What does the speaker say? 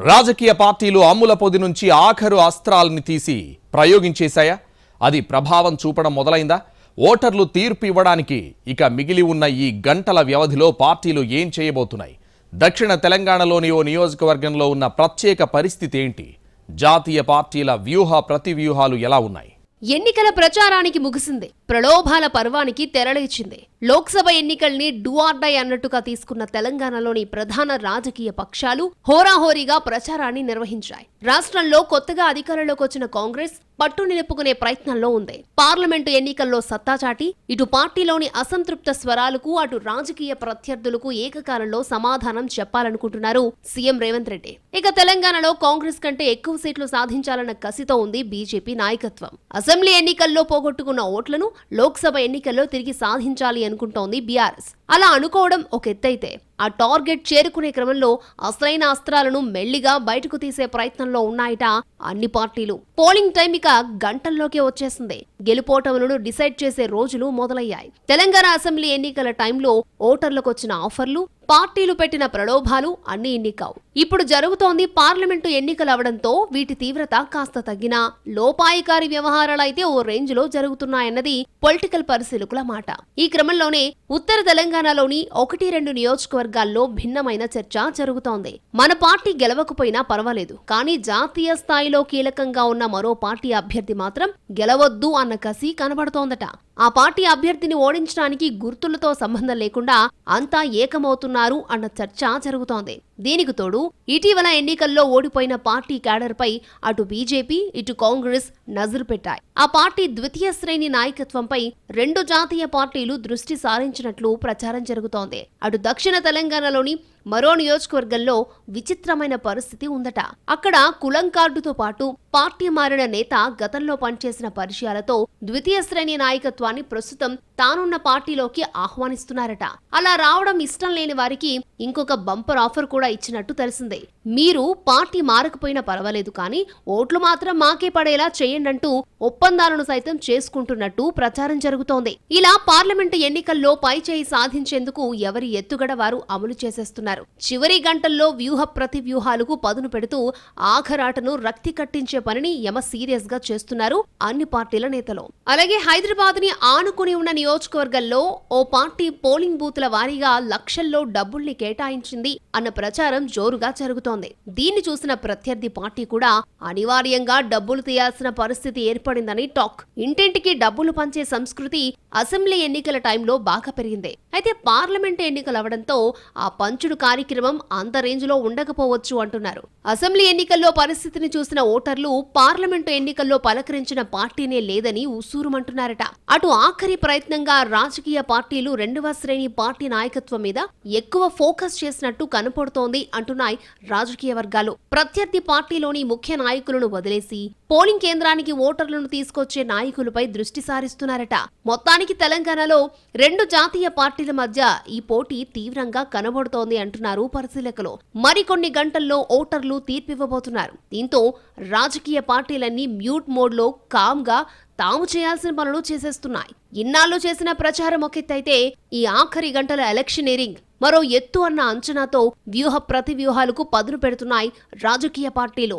రాజకీయ పార్టీలు అమ్ముల పొది నుంచి ఆఖరు అస్త్రాలని తీసి ప్రయోగించేశాయా? అది ప్రభావం చూపడం మొదలైందా? ఓటర్లు తీర్పు ఇవ్వడానికి ఇక మిగిలి ఉన్న ఈ గంటల వ్యవధిలో పార్టీలు ఏం చేయబోతున్నాయి? దక్షిణ తెలంగాణలోని ఓ నియోజకవర్గంలో ఉన్న ప్రత్యేక పరిస్థితి ఏంటి? జాతీయ పార్టీల వ్యూహ ప్రతివ్యూహాలు ఎలా ఉన్నాయి? ఎన్నికల ప్రచారానికి ముగిసింది. ప్రలోభాల పర్వానికి తెరలేచింది. లోక్సభ ఎన్నికల్ని డై అన్నట్టుగా తీసుకున్న తెలంగాణలోని ప్రధాన రాజకీయ పక్షాలు హోరాహోరీగా ప్రచారాన్ని నిర్వహించాయి. రాష్ట్రంలో కొత్తగా అధికారంలోకి వచ్చిన కాంగ్రెస్ పట్టు నిలుపుకునే ప్రయత్నంలో ఉంది. పార్లమెంటు ఎన్నికల్లో సత్తాచాటి ఇటు పార్టీలోని అసంతృప్త స్వరాలకు అటు రాజకీయ ప్రత్యర్థులకు ఏకకాలంలో సమాధానం చెప్పాలనుకుంటున్నారు సీఎం రేవంత్ రెడ్డి. ఇక తెలంగాణలో కాంగ్రెస్ కంటే ఎక్కువ సీట్లు సాధించాలన్న కసితో ఉంది బీజేపీ నాయకత్వం. అసెంబ్లీ ఎన్నికల్లో పోగొట్టుకున్న ఓట్లను లోక్సభ ఎన్నికల్లో తిరిగి సాధించాలి అనుకుంటోంది బీఆర్ఎస్. అలా అనుకోవడం ఒక ఎత్తైతే ఆ టార్గెట్ చేరుకునే క్రమంలో అసలైన అస్త్రాలను మెల్లిగా బయటకు తీసే ప్రయత్నంలో ఉన్నాయట అన్ని పార్టీలు. పోలింగ్ టైం ఇక గంటల్లోకే వచ్చేసింది. గెలుపోటములను డిసైడ్ చేసే రోజులు మొదలయ్యాయి. తెలంగాణ అసెంబ్లీ ఎన్నికల టైంలో ఓటర్లకు వచ్చిన ఆఫర్లు పార్టీలు పెట్టిన ప్రలోభాలు అన్ని ఎన్నికావు ఇప్పుడు జరుగుతోంది పార్లమెంటు ఎన్నికలవడంతో వీటి తీవ్రత కాస్త తగ్గినా లోపాయికారి వ్యవహారాలైతే ఓ రేంజ్లో జరుగుతున్నాయన్నది పొలిటికల్ పరిశీలకుల మాట. ఈ క్రమంలోనే ఉత్తర తెలంగాణలోని ఒకటి రెండు నియోజకవర్గాల్లో భిన్నమైన చర్చ జరుగుతోంది. మన పార్టీ గెలవకపోయినా పర్వాలేదు. కానీ జాతీయ స్థాయిలో కీలకంగా ఉన్న మరో పార్టీ అభ్యర్థి మాత్రం గెలవద్దు అన్న కసి కనబడుతోందట. ఆ పార్టీ అభ్యర్థిని ఓడించడానికి గుర్తులతో సంబంధం లేకుండా అంతా ఏకమవుతున్నారు అన్న చర్చ జరుగుతోంది. దీనికి తోడు ఇటీవల ఎన్నికల్లో ఓడిపోయిన పార్టీ క్యాడర్పై అటు బీజేపీ ఇటు కాంగ్రెస్ నజరు పెట్టాయి. ఆ పార్టీ ద్వితీయ శ్రేణి నాయకత్వంపై రెండు జాతీయ పార్టీలు దృష్టి సారించినట్లు ప్రచారం జరుగుతోంది. అటు దక్షిణ తెలంగాణలోని మరో నియోజకవర్గంలో విచిత్రమైన పరిస్థితి ఉందట. అక్కడ కులం కార్డుతో పాటు పార్టీ మారిన నేత గతంలో పనిచేసిన పరిచయాలతో ద్వితీయ శ్రేణి నాయకత్వాన్ని ప్రస్తుతం తానున్న పార్టీలోకి ఆహ్వానిస్తున్నారట. అలా రావడం ఇష్టం లేని వారికి ఇంకొక బంపర్ ఆఫర్ కూడా ఇచ్చినట్టు తెలిసిందే. మీరు పార్టీ మారకపోయినా పర్వాలేదు కానీ ఓట్లు మాత్రం మాకే పడేలా చేయండంటూ ఒప్పందాలను సైతం చేసుకుంటున్నట్టు ప్రచారం జరుగుతోంది. ఇలా పార్లమెంటు ఎన్నికల్లో పై చేయి సాధించేందుకు ఎవరి ఎత్తుగడ వారు అమలు చేసేస్తున్నారు. చివరి గంటల్లో వ్యూహ ప్రతి వ్యూహాలకు పదును పెడుతూ ఆఖరాటను రక్తి కట్టించే పనిని యమ సీరియస్గా చేస్తున్నారు అన్ని పార్టీల నేతలు. అలాగే హైదరాబాద్ని ఆనుకుని ఉన్న నియోజకవర్గంలో ఓ పార్టీ పోలింగ్ బూత్ల వారీగా లక్షల్లో డబ్బుల్ని కేటాయించింది అన్న ప్రచారం జోరుగా జరుగుతోంది. దీన్ని చూసిన ప్రత్యర్థి పార్టీ కూడా అనివార్యంగా డబ్బులు తీయాల్సిన పరిస్థితి ఏర్పడిందని టాక్. ఇంటింటికి డబ్బులు పంచే సంస్కృతి అసెంబ్లీ ఎన్నికల టైంలో బాగా పెరిగింది. అయితే పార్లమెంట్ ఎన్నికలు అవడంతో ఆ పంచుడు కార్యక్రమం అంత రేంజ్లో ఉండకపోవచ్చు అంటున్నారు. అసెంబ్లీ ఎన్నికల్లో పరిస్థితిని చూసిన ఓటర్లు పార్లమెంటు ఎన్నికల్లో పలకరించిన పార్టీనే లేదని ఉసూరుమంటున్నారట. అటు ఆఖరి ప్రయత్నంగా రాజకీయ పార్టీలు రెండవ శ్రేణి పార్టీ నాయకత్వం మీద ఎక్కువ ఫోకస్ చేసినట్టు కనపడుతోంది అంటున్నాయి రాజకీయ వర్గాలు. ప్రత్యర్థి పార్టీలోని ముఖ్య నాయకులను వదిలేసి పోలింగ్ కేంద్రానికి ఓటర్లను తీసుకొచ్చే నాయకులపై దృష్టి సారిస్తున్నారట. మొత్తానికి తెలంగాణలో రెండు జాతీయ పార్టీల మధ్య ఈ పోటీ తీవ్రంగా కనబడుతోంది అంటున్నారు పరిశీలకులు. మరికొన్ని గంటల్లో ఓటర్లు తీర్పివ్వబోతున్నారు. దీంతో రాజకీయ పార్టీలన్నీ మ్యూట్ మోడ్లో కామ్గా తాము చేయాల్సిన పనులు చేసేస్తున్నాయి. ఇన్నాళ్ళు చేసిన ప్రచారం ఒకెత్తైతే ఈ ఆఖరి గంటల ఎలక్షనీరింగ్ మరో ఎత్తు అన్న అంచనాతో వ్యూహ ప్రతి వ్యూహాలకు పదును పెడుతున్నాయి రాజకీయ పార్టీలు.